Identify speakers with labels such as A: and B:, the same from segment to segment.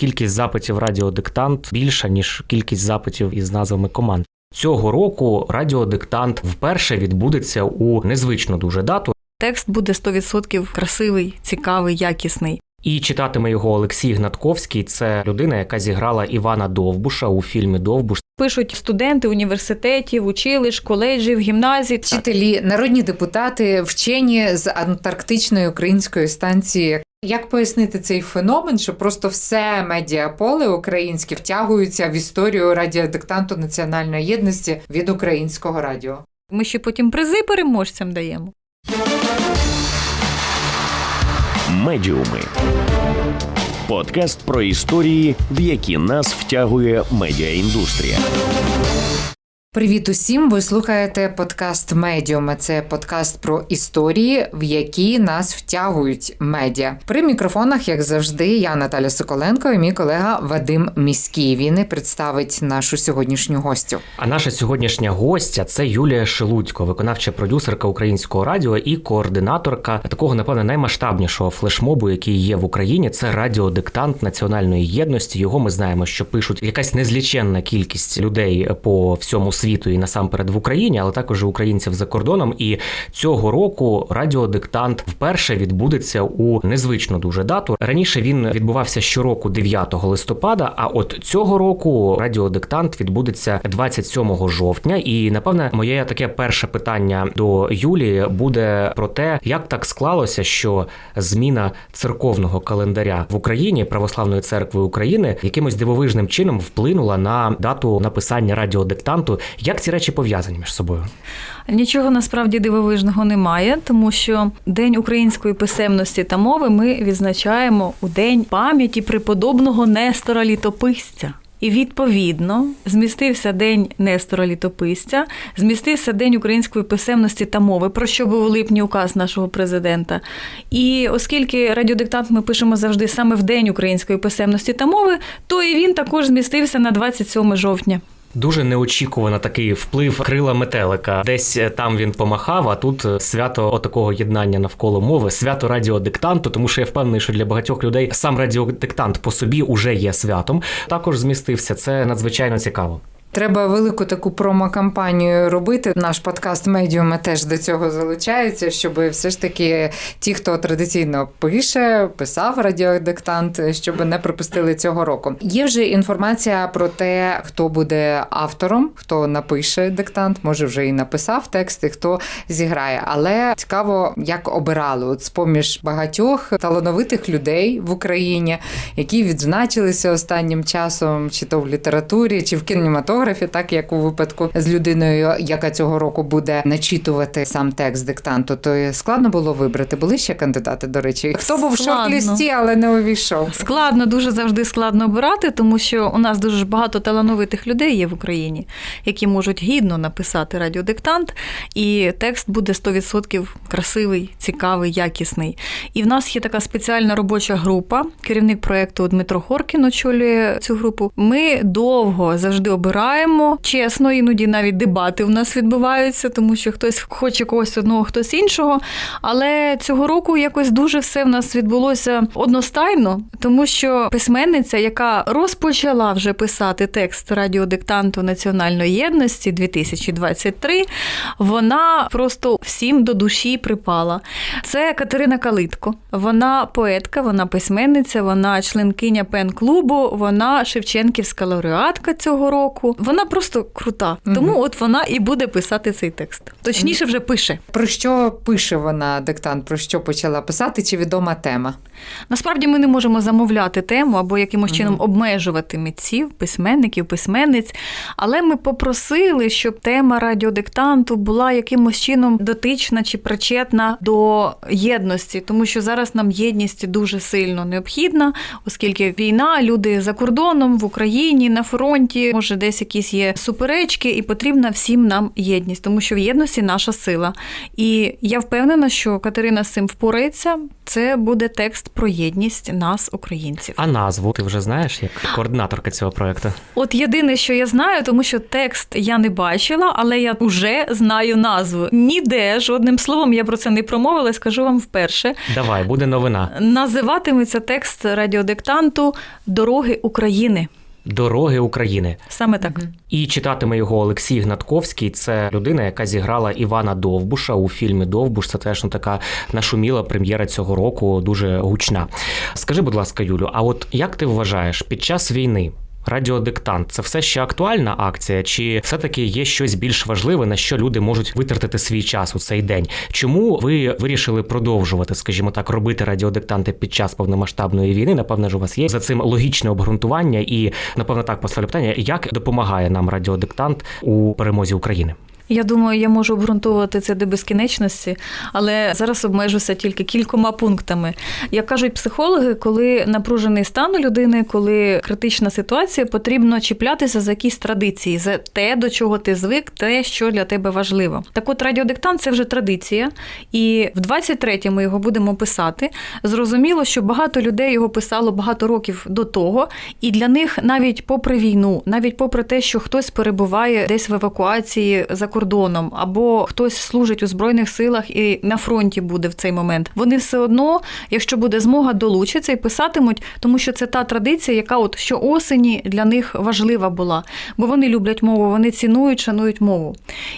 A: кількість запитів радіодиктант більша ніж кількість запитів із назвами команд. Цього року радіодиктант вперше відбудеться у незвичну дуже дату.
B: Текст буде 100% красивий, цікавий, якісний.
A: І читатиме його Олексій Гнатковський. Це людина, яка зіграла Івана Довбуша у фільмі Довбуш.
B: Пишуть студенти університетів, училищ, коледжів, гімназій.
C: Вчителі, народні депутати, вчені з антарктичної української станції. Як пояснити цей феномен, що просто все медіаполе українське втягується в історію радіодиктанту національної єдності від українського радіо?
B: Ми ще потім призи переможцям даємо.
D: Медіуми. Подкаст про історії, в які нас втягує медіаіндустрія.
C: Привіт усім! Ви слухаєте подкаст Медіуми. Це подкаст про історії, в які нас втягують медіа. При мікрофонах, як завжди, я Наталя Соколенко і мій колега Вадим Міський. Він і представить нашу сьогоднішню гостю.
A: А наша сьогоднішня гостя це Юлія Шелудько, виконавча продюсерка українського радіо і координаторка такого, напевне, наймасштабнішого флешмобу, який є в Україні. Це радіодиктант національної єдності. Його ми знаємо, що пишуть якась незліченна кількість людей по всьому світу і насамперед в Україні, але також і українців за кордоном. І цього року радіодиктант вперше відбудеться у незвичну дуже дату. Раніше він відбувався щороку 9 листопада. А от цього року радіодиктант відбудеться 27 жовтня. І напевне, моє таке перше питання до Юлії буде про те, як так склалося, що зміна церковного календаря в Україні православної церкви України якимось дивовижним чином вплинула на дату написання радіодиктанту. Як ці речі пов'язані між собою?
B: Нічого насправді дивовижного немає, тому що День української писемності та мови ми відзначаємо у день пам'яті преподобного Нестора Літописця. І відповідно змістився день Нестора Літописця, змістився день української писемності та мови, про що був у липні указ нашого президента. І оскільки радіодиктант ми пишемо завжди саме в день української писемності та мови, то і він також змістився на 27 жовтня.
A: Дуже неочікувано такий вплив крила метелика. Десь е, там він помахав, а тут е, свято отакого єднання навколо мови, свято радіодиктанту, тому що я впевнений, що для багатьох людей сам радіодиктант по собі уже є святом. Також змістився. Це надзвичайно цікаво.
C: Треба велику таку промо-кампанію робити. Наш подкаст Медіуми теж до цього залучається, щоб все ж таки ті, хто традиційно пише, писав радіодиктант, щоб не пропустили цього року. Є вже інформація про те, хто буде автором, хто напише диктант, може вже і написав тексти, хто зіграє. Але цікаво, як обирали от з поміж багатьох талановитих людей в Україні, які відзначилися останнім часом, чи то в літературі, чи в кінематографі кінематографі, так як у випадку з людиною, яка цього року буде начитувати сам текст диктанту, то складно було вибрати. Були ще кандидати, до речі. Хто був в шорт-лісті, але не увійшов.
B: Складно, дуже завжди складно обирати, тому що у нас дуже багато талановитих людей є в Україні, які можуть гідно написати радіодиктант, і текст буде 100% красивий, цікавий, якісний. І в нас є така спеціальна робоча група. Керівник проєкту Дмитро Хоркін очолює цю групу. Ми довго завжди обираємо. Чесно, іноді навіть дебати в нас відбуваються, тому що хтось хоче когось одного, хтось іншого. Але цього року якось дуже все в нас відбулося одностайно, тому що письменниця, яка розпочала вже писати текст радіодиктанту Національної єдності 2023, вона просто всім до душі припала. Це Катерина Калитко. Вона поетка, вона письменниця, вона членкиня пен-клубу, вона Шевченківська лауреатка цього року. Вона просто крута. Тому от вона і буде писати цей текст. Точніше, вже пише.
C: Про що пише вона диктант? Про що почала писати? Чи відома тема?
B: Насправді ми не можемо замовляти тему або якимось чином обмежувати митців, письменників, письменниць. Але ми попросили, щоб тема радіодиктанту була якимось чином дотична чи причетна до єдності, тому що зараз нам єдність дуже сильно необхідна, оскільки війна, люди за кордоном в Україні на фронті, може, десь якісь є суперечки, і потрібна всім нам єдність, тому що в єдності наша сила. І я впевнена, що Катерина з цим впорається. Це буде текст про єдність нас, українців.
A: А назву ти вже знаєш як координаторка цього проекту?
B: От єдине, що я знаю, тому що текст я не бачила, але я вже знаю назву. Ніде жодним словом я про це не промовила, скажу вам вперше.
A: Давай, буде новина.
B: Називатиметься текст радіодиктанту Дороги України.
A: Дороги України.
B: Саме так.
A: І читатиме його Олексій Гнатковський. Це людина, яка зіграла Івана Довбуша у фільмі Довбуш. Це теж ну, така нашуміла прем'єра цього року, дуже гучна. Скажи, будь ласка, Юлю, а от як ти вважаєш, під час війни радіодиктант це все ще актуальна акція, чи все-таки є щось більш важливе, на що люди можуть витратити свій час у цей день? Чому ви вирішили продовжувати, скажімо так, робити радіодиктанти під час повномасштабної війни? Напевне ж у вас є за цим логічне обґрунтування, і напевно так поставлю питання, як допомагає нам радіодиктант у перемозі України?
B: Я думаю, я можу обґрунтовувати це до безкінечності, але зараз обмежуся тільки кількома пунктами. Як кажуть психологи, коли напружений стан у людини, коли критична ситуація, потрібно чіплятися за якісь традиції, за те, до чого ти звик, те, що для тебе важливо. Так от радіодиктант це вже традиція, і в 23-му його будемо писати. Зрозуміло, що багато людей його писало багато років до того, і для них навіть попри війну, навіть попри те, що хтось перебуває десь в евакуації за кордоном, або хтось служить у збройних силах і на фронті буде в цей момент. Вони все одно, якщо буде змога, долучаться і писатимуть, тому що це та традиція, яка от щоосені для них важлива була, бо вони люблять мову, вони цінують, шанують мову.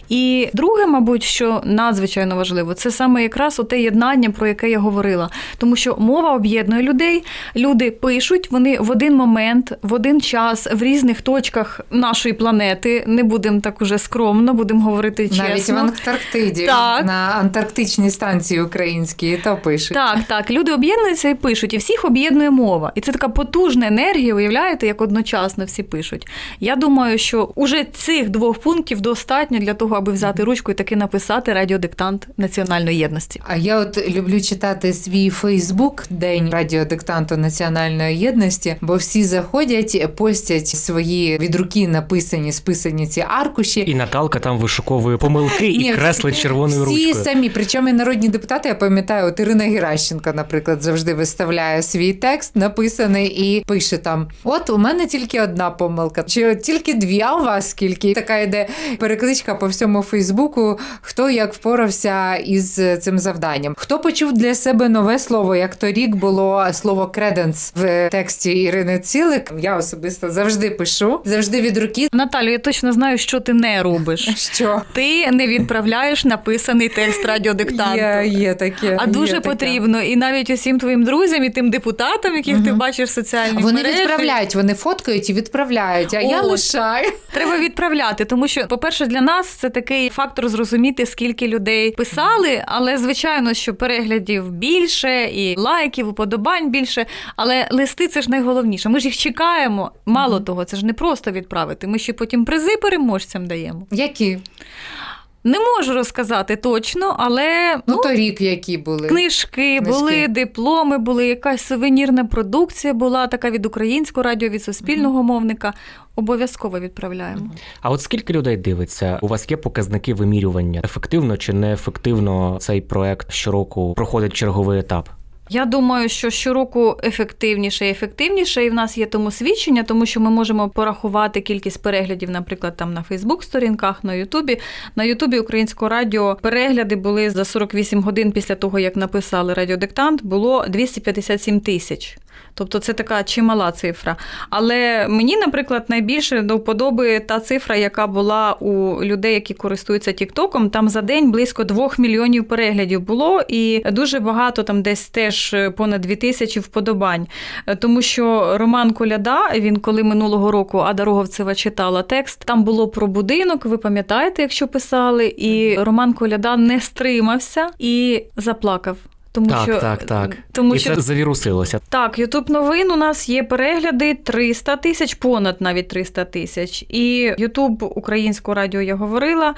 B: І друге, мабуть, що надзвичайно важливо, це саме якраз оте єднання, про яке я говорила, тому що мова об'єднує людей. Люди пишуть, вони в один момент, в один час, в різних точках нашої планети. Не будемо так уже скромно, будемо говорити чесно.
C: Навіть в Антарктиді,
B: Так.
C: на антарктичній станції українській, то пишуть.
B: Так, так. Люди об'єднуються і пишуть, і всіх об'єднує мова. І це така потужна енергія, уявляєте, як одночасно всі пишуть. Я думаю, що уже цих двох пунктів достатньо для того, аби взяти ручку і таки написати радіодиктант національної єдності.
C: А я от люблю читати свій Фейсбук День радіодиктанту національної єдності, бо всі заходять, постять свої від руки написані, списані ці аркуші.
A: І Наталка там вишуковує помилки і
C: Ні,
A: креслить червоною
C: всі
A: ручкою.
C: самі, причому і народні депутати, я пам'ятаю, от Ірина Геращенко, наприклад, завжди виставляє свій текст, написаний і пише там: От у мене тільки одна помилка, чи от тільки дві, а у вас скільки? Така йде перекличка по всьому Фейсбуку, хто як впорався із цим завданням. Хто почув для себе нове слово, як торік було слово креденс в тексті Ірини Цілик. Я особисто завжди пишу, завжди від руки.
B: Наталю, я точно знаю, що ти не робиш.
C: Що
B: Ти не відправляєш написаний текст радіодиктанту.
C: є, є таке.
B: А
C: є
B: дуже
C: таке.
B: потрібно і навіть усім твоїм друзям, і тим депутатам, яких ти бачиш в соціальних
C: Вони
B: мережах.
C: відправляють, вони фоткають і відправляють, а я лишаю.
B: Треба відправляти, тому що, по-перше, для нас це такий фактор зрозуміти, скільки людей писали, але звичайно, що переглядів більше і лайків, уподобань більше. Але листи це ж найголовніше. Ми ж їх чекаємо. Мало того, це ж не просто відправити. Ми ще потім призи переможцям даємо.
C: Які?
B: Не можу розказати точно, але
C: Ну, торік які були.
B: Книжки,
C: Книжки.
B: були, дипломи були, якась сувенірна продукція була така від українського радіо, від суспільного мовника. Обов'язково відправляємо.
A: А от скільки людей дивиться? У вас є показники вимірювання? Ефективно чи неефективно цей проект щороку проходить черговий етап?
B: Я думаю, що щороку ефективніше і ефективніше, і в нас є тому свідчення, тому що ми можемо порахувати кількість переглядів, наприклад, там на Фейсбук-сторінках, на Ютубі. На Ютубі українського радіо перегляди були за 48 годин після того, як написали радіодиктант, було 257 тисяч. Тобто це така чимала цифра. Але мені, наприклад, найбільше до вподоби та цифра, яка була у людей, які користуються Тіктоком. Там за день близько 2 мільйонів переглядів було, і дуже багато там десь теж понад 2 тисячі вподобань. Е, Тому що Роман Коляда, він коли минулого року Ада Роговцева читала текст, там було про будинок. Ви пам'ятаєте, якщо писали, і Роман Коляда не стримався і заплакав. Тому
A: так,
B: що
A: так, так.
B: Тому
A: і
B: що
A: це завірусилося.
B: Так, Ютуб новин у нас є перегляди 300 тисяч, понад навіть 300 тисяч. І Ютуб українського радіо я говорила.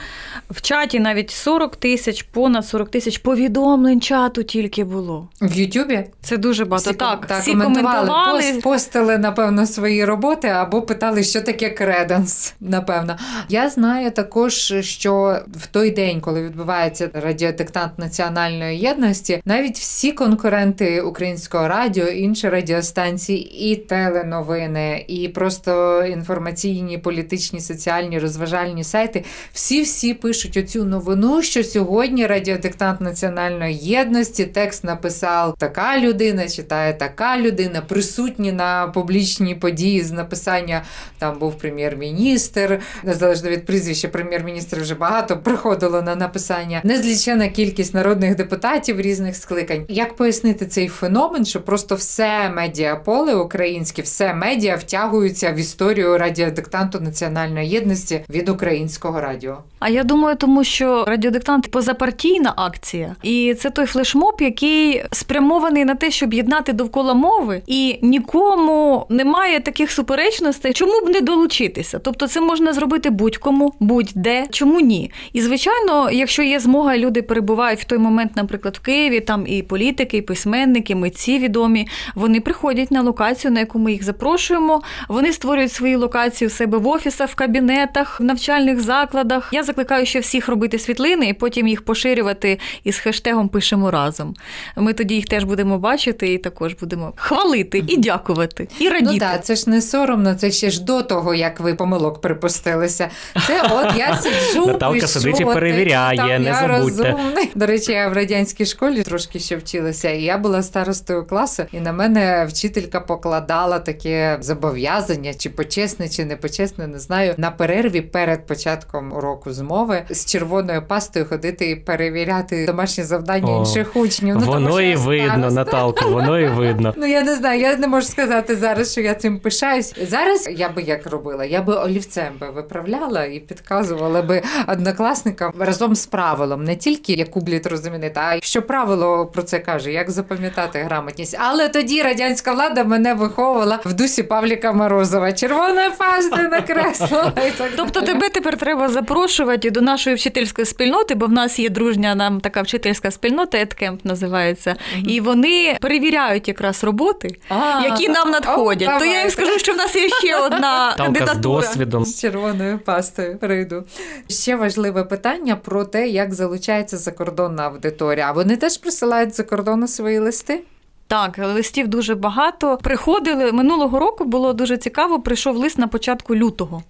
B: В чаті навіть 40 тисяч, понад 40 тисяч повідомлень чату тільки було.
C: В Ютубі
B: Це дуже багато.
C: всі,
B: так,
C: так,
B: всі
C: коментували,
B: коментували.
C: пост- постили, напевно, свої роботи або питали, що таке креденс. Напевно, я знаю також, що в той день, коли відбувається радіодиктант національної єдності, навіть всі конкуренти українського радіо, інші радіостанції, і теленовини, і просто інформаційні, політичні, соціальні, розважальні сайти, всі всі пишуть оцю новину, що сьогодні радіодиктант національної єдності текст написав така людина, читає така людина, присутні на публічній події з написання. Там був прем'єр-міністр, незалежно від прізвища, прем'єр-міністр вже багато приходило на написання. Незлічена кількість народних депутатів різних скликань. Як пояснити цей феномен, що просто все медіаполе українське, все медіа втягуються в історію радіодиктанту національної єдності від українського радіо?
B: А я думаю, тому що радіодиктант позапартійна акція, і це той флешмоб, який спрямований на те, щоб єднати довкола мови, і нікому немає таких суперечностей, чому б не долучитися. Тобто, це можна зробити будь-кому, будь-де, чому ні? І звичайно, якщо є змога, люди перебувають в той момент, наприклад, в Києві, там і політики, і письменники, митці відомі. Вони приходять на локацію, на яку ми їх запрошуємо. Вони створюють свої локації в себе в офісах, в кабінетах, в навчальних закладах. Я закликаю ще всіх робити світлини і потім їх поширювати із хештегом Пишемо разом. Ми тоді їх теж будемо бачити і також будемо хвалити і дякувати, і радіти.
C: Ну так, це ж не соромно, це ще ж до того, як ви помилок припустилися. Це от я сиджу,
A: Наталка
C: пишу,
A: сидить і перевіряє, не забудьте.
C: До речі, я в радянській школі трошки ще вчилася, і я була старостою класу, і на мене вчителька покладала таке зобов'язання, чи почесне, чи не почесне, не знаю, на перерві перед початком уроку змови з червоною пастою ходити і перевіряти домашні завдання
A: О,
C: інших учнів. Ну,
A: воно
C: що
A: і видно. Наталко, воно і видно.
C: Ну я не знаю, я не можу сказати зараз, що я цим пишаюсь. Зараз я би як робила, я би олівцем би виправляла і підказувала би однокласникам разом з правилом, не тільки яку блід розуміти, а що правило про це каже, як запам'ятати грамотність. Але тоді радянська влада мене виховувала в дусі Павліка Морозова. Червона паста накреслила.
B: Тобто тебе тепер треба запрошувати до нашої вчительської спільноти, бо в нас є дружня нам така вчительська спільнота, Едкемп називається, і вони перевіряють якраз роботи, які нам надходять. То я їм скажу, що в нас є ще одна
A: з
B: кандидатура.
A: досвідом.
C: З червоною пастою прийду. Ще важливе питання про те, як залучається закордонна аудиторія. Вони теж присилають за кордону свої листи?
B: Так, листів дуже багато. Приходили минулого року. Було дуже цікаво. Прийшов лист на початку лютого.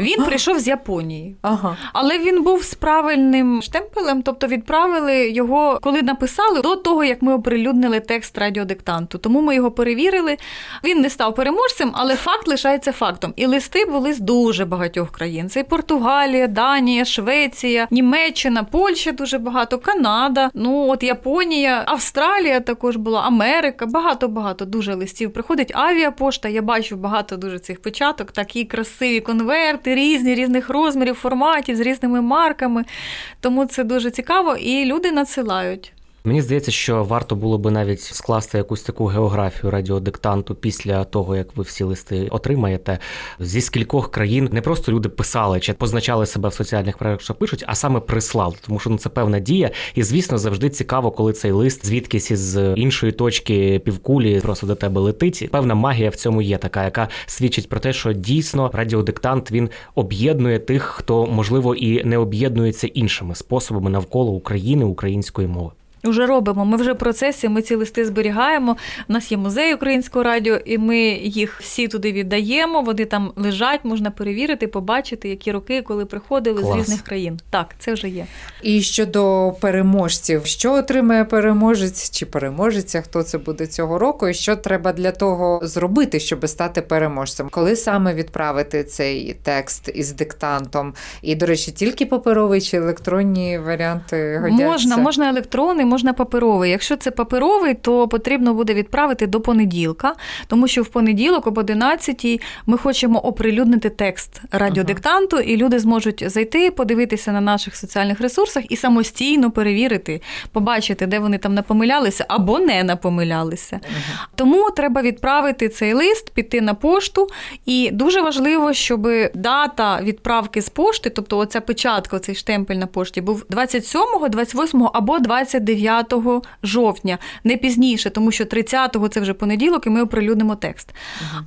B: Він прийшов з Японії.
C: Ага.
B: Але він був з правильним штемпелем, тобто відправили його, коли написали, до того, як ми оприлюднили текст радіодиктанту. Тому ми його перевірили. Він не став переможцем, але факт лишається фактом. І листи були з дуже багатьох країн: це і Португалія, Данія, Швеція, Німеччина, Польща дуже багато, Канада, ну от Японія, Австралія також була, Америка. Багато багато дуже листів приходить. Авіапошта. Я бачу багато дуже цих печаток, такі красиві конверти, різні, різних розмірів, форматів з різними марками. Тому це дуже цікаво, і люди надсилають.
A: Мені здається, що варто було би навіть скласти якусь таку географію радіодиктанту після того, як ви всі листи отримаєте. Зі скількох країн не просто люди писали чи позначали себе в соціальних мережах, що пишуть, а саме прислали, тому що ну це певна дія. І звісно, завжди цікаво, коли цей лист звідкись із іншої точки півкулі просто до тебе летить. Певна магія в цьому є така, яка свідчить про те, що дійсно радіодиктант він об'єднує тих, хто можливо і не об'єднується іншими способами навколо України української мови.
B: Уже робимо. Ми вже в процесі, ми ці листи зберігаємо. У нас є музей українського радіо, і ми їх всі туди віддаємо. Вони там лежать, можна перевірити, побачити, які роки, коли приходили
A: Клас.
B: з різних країн. Так, це вже є.
C: І щодо переможців, що отримає переможець чи переможеця, хто це буде цього року, і що треба для того зробити, щоб стати переможцем? Коли саме відправити цей текст із диктантом? І, до речі, тільки паперовий чи електронні варіанти годяться?
B: Можна, можна електронний, можна паперовий. Якщо це паперовий, то потрібно буде відправити до понеділка, тому що в понеділок об 11 ми хочемо оприлюднити текст радіодиктанту, і люди зможуть зайти, подивитися на наших соціальних ресурсах і самостійно перевірити, побачити, де вони там напомилялися або не напомилялися. Тому треба відправити цей лист, піти на пошту. І дуже важливо, щоб дата відправки з пошти, тобто оця печатка, цей штемпель на пошті, був 27, 28 або 29 жовтня, не пізніше, тому що 30-го це вже понеділок, і ми оприлюднимо текст.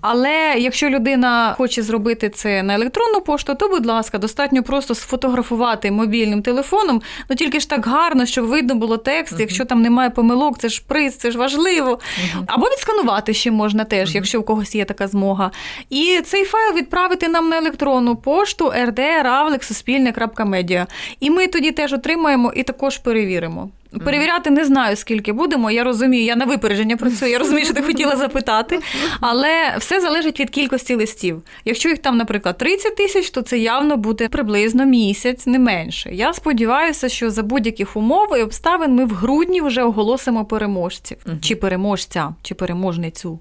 B: Але якщо людина хоче зробити це на електронну пошту, то, будь ласка, достатньо просто сфотографувати мобільним телефоном, ну тільки ж так гарно, щоб видно було текст. Якщо там немає помилок, це ж приз, це ж важливо. Або відсканувати ще можна теж, якщо у когось є така змога. І цей файл відправити нам на електронну пошту rd.ravlik.suspilne.media. І ми тоді теж отримаємо і також перевіримо. Перевіряти не знаю, скільки будемо. Я розумію, я на випередження працюю. Я розумію, що ти хотіла запитати. Але все залежить від кількості листів. Якщо їх там, наприклад, 30 тисяч, то це явно буде приблизно місяць, не менше. Я сподіваюся, що за будь-яких умов і обставин ми в грудні вже оголосимо переможців, чи переможця, чи переможницю.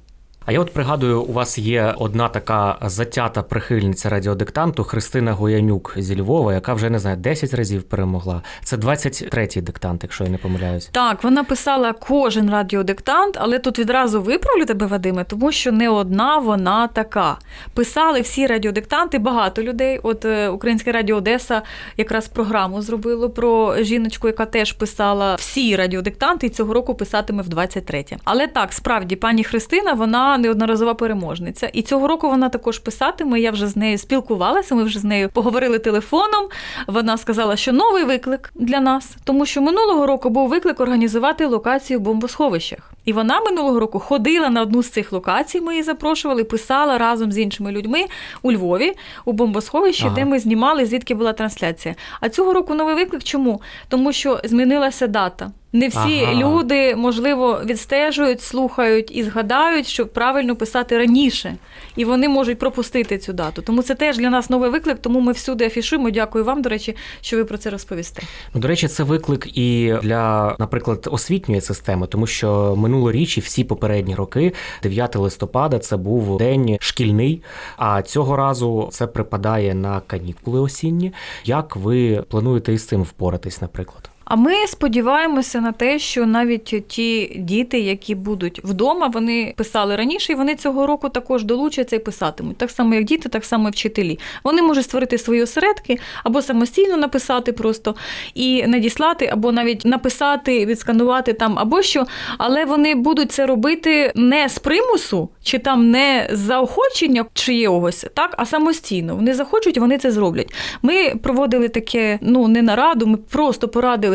A: А я от пригадую, у вас є одна така затята прихильниця радіодиктанту Христина Гоянюк зі Львова, яка вже не знаю, 10 разів перемогла. Це 23-й диктант, якщо я не помиляюсь.
B: Так, вона писала кожен радіодиктант, але тут відразу виправлю тебе, Вадиме, тому що не одна вона така. Писали всі радіодиктанти, багато людей. От е, Українське радіо Одеса якраз програму зробило про жіночку, яка теж писала всі радіодиктанти, і цього року писатиме в 23-тє. Але так, справді, пані Христина, вона неодноразова переможниця. І цього року вона також писатиме. Я вже з нею спілкувалася. Ми вже з нею поговорили телефоном. Вона сказала, що новий виклик для нас, тому що минулого року був виклик організувати локацію в бомбосховищах. І вона минулого року ходила на одну з цих локацій. Ми її запрошували, писала разом з іншими людьми у Львові у бомбосховищі,
A: Ага.
B: де ми знімали, звідки була трансляція. А цього року новий виклик. Чому? Тому що змінилася дата. Не всі
A: Ага.
B: люди, можливо, відстежують, слухають і згадають, щоб правильно писати раніше. І вони можуть пропустити цю дату. Тому це теж для нас новий виклик, тому ми всюди афішуємо. Дякую вам, до речі, що ви про це розповісте.
A: Ну, до речі, це виклик і для, наприклад, освітньої системи, тому що минулоріч і всі попередні роки, 9 листопада, це був день шкільний. А цього разу це припадає на канікули осінні. Як ви плануєте із цим впоратись, наприклад?
B: А ми сподіваємося на те, що навіть ті діти, які будуть вдома, вони писали раніше, і вони цього року також долучаться і писатимуть. Так само, як діти, так само і вчителі. Вони можуть створити свої осередки або самостійно написати просто і надіслати, або навіть написати, відсканувати там або що. Але вони будуть це робити не з примусу, чи там не з заохочення чиєгось, так, а самостійно. Вони захочуть, вони це зроблять. Ми проводили таке, ну не нараду, ми просто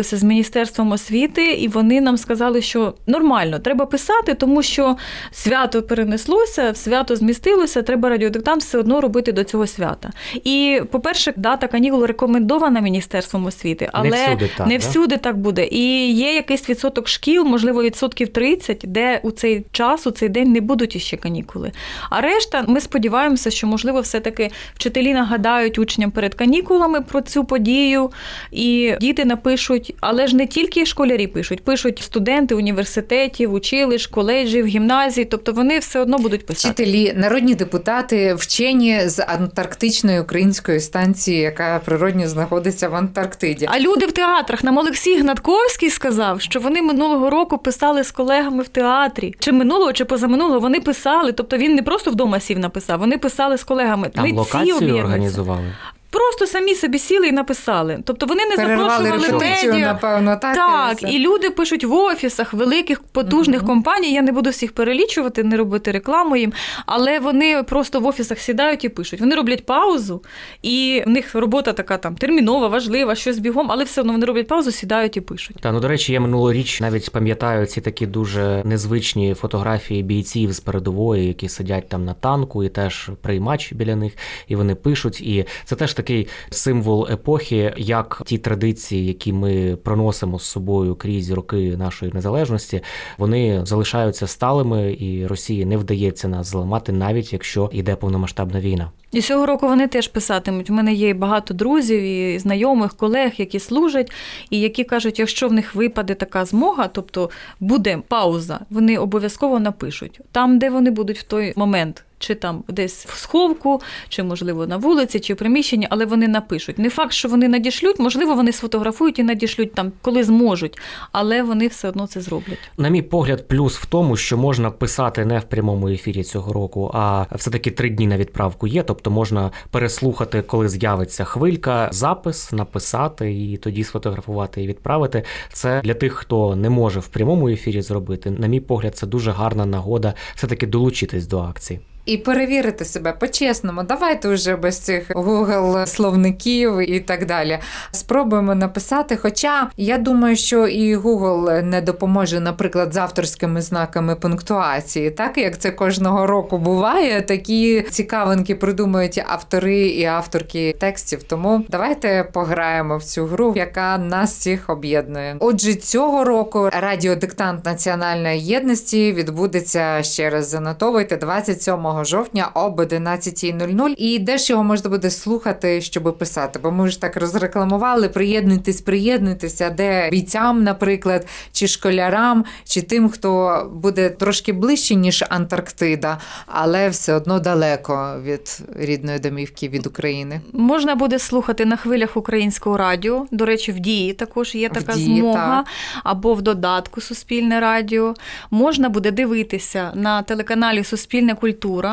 B: порадилися з міністерством освіти, і вони нам сказали, що нормально, треба писати, тому що свято перенеслося, свято змістилося, треба радіодиктант все одно робити до цього свята. І, по-перше, дата канікул рекомендована міністерством освіти, але
A: Не всюди так,
B: не всюди так буде. І є якийсь відсоток шкіл, можливо, відсотків 30, де у цей час, у цей день не будуть іще канікули. А решта, ми сподіваємося, що можливо все-таки вчителі нагадають учням перед канікулами про цю подію, і діти напишуть, але ж не тільки школярі пишуть, пишуть студенти університетів, училищ, коледжів, гімназій, тобто вони все одно будуть писати.
C: Вчителі, народні депутати, вчені з Антарктичної української станції, яка природньо знаходиться в Антарктиді.
B: А люди в театрах нам Олексій Гнатковський сказав, що вони минулого року писали з колегами в театрі. Чи минулого, чи позаминулого вони писали. Тобто він не просто вдома сів написав, вони писали з колегами.
A: Там
B: Митці
A: локацію організували.
B: Просто самі собі сіли і написали. Тобто вони не
C: Перервали
B: запрошували
C: репетицію,
B: медіа.
C: напевно, так?
B: Так,
C: все.
B: і люди пишуть в офісах великих потужних компаній. Я не буду всіх перелічувати, не робити рекламу їм, але вони просто в офісах сідають і пишуть. Вони роблять паузу, і в них робота така там термінова, важлива, щось бігом, але все одно вони роблять паузу, сідають і пишуть.
A: Та ну до речі, я минулоріч навіть пам'ятаю ці такі дуже незвичні фотографії бійців з передової, які сидять там на танку і теж приймач біля них, і вони пишуть. І це теж такий такий символ епохи, як ті традиції, які ми проносимо з собою крізь роки нашої незалежності, вони залишаються сталими, і Росії не вдається нас зламати, навіть якщо йде повномасштабна війна.
B: І цього року вони теж писатимуть. У мене є багато друзів і знайомих, колег, які служать, і які кажуть, якщо в них випаде така змога, тобто буде пауза, вони обов'язково напишуть там, де вони будуть в той момент. Чи там десь в сховку, чи можливо на вулиці, чи в приміщенні, але вони напишуть. Не факт, що вони надішлють, можливо, вони сфотографують і надішлють там, коли зможуть, але вони все одно це зроблять.
A: На мій погляд, плюс в тому, що можна писати не в прямому ефірі цього року, а все-таки три дні на відправку є. Тобто можна переслухати, коли з'явиться хвилька, запис, написати і тоді сфотографувати і відправити. Це для тих, хто не може в прямому ефірі зробити. На мій погляд, це дуже гарна нагода все-таки долучитись до акції.
C: І перевірити себе по-чесному. Давайте вже без цих Google словників і так далі. Спробуємо написати. Хоча я думаю, що і Google не допоможе, наприклад, з авторськими знаками пунктуації, так як це кожного року буває. Такі цікавинки придумують автори і авторки текстів. Тому давайте пограємо в цю гру, яка нас всіх об'єднує. Отже, цього року радіодиктант національної єдності відбудеться ще раз. Занотовуйте 27 жовтня об 11.00. І де ж його можна буде слухати, щоб писати? Бо ми ж так розрекламували. Приєднуйтесь, приєднуйтеся, де бійцям, наприклад, чи школярам, чи тим, хто буде трошки ближче, ніж Антарктида, але все одно далеко від рідної домівки від України.
B: Можна буде слухати на хвилях українського радіо. До речі, в дії також є така
C: «Дії»,
B: змога,
C: так.
B: або в додатку Суспільне радіо. Можна буде дивитися на телеканалі Суспільна культура.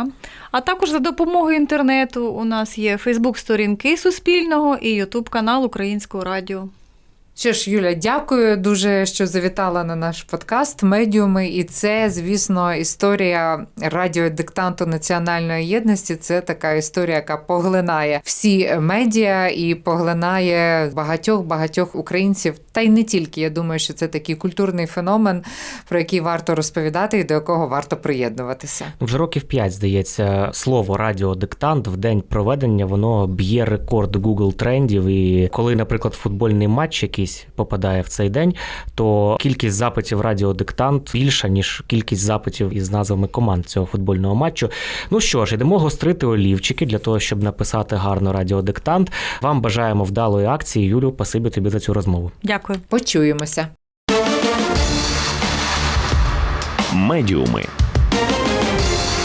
B: А також за допомогою інтернету у нас є Фейсбук-сторінки Суспільного і Ютуб канал Українського радіо.
C: Що ж, Юля, дякую дуже, що завітала на наш подкаст Медіуми. І це, звісно, історія радіодиктанту національної єдності. Це така історія, яка поглинає всі медіа і поглинає багатьох багатьох українців. Та й не тільки. Я думаю, що це такий культурний феномен, про який варто розповідати і до якого варто приєднуватися.
A: Вже років 5, здається, слово радіодиктант в день проведення воно б'є рекорд Google трендів. І коли, наприклад, футбольний матч якийсь попадає в цей день, то кількість запитів радіодиктант більша, ніж кількість запитів із назвами команд цього футбольного матчу. Ну що ж, ідемо гострити олівчики для того, щоб написати гарно радіодиктант. Вам бажаємо вдалої акції. Юлю, спасибі тобі за цю розмову.
B: Дякую.
C: Почуємося.
D: Медіуми.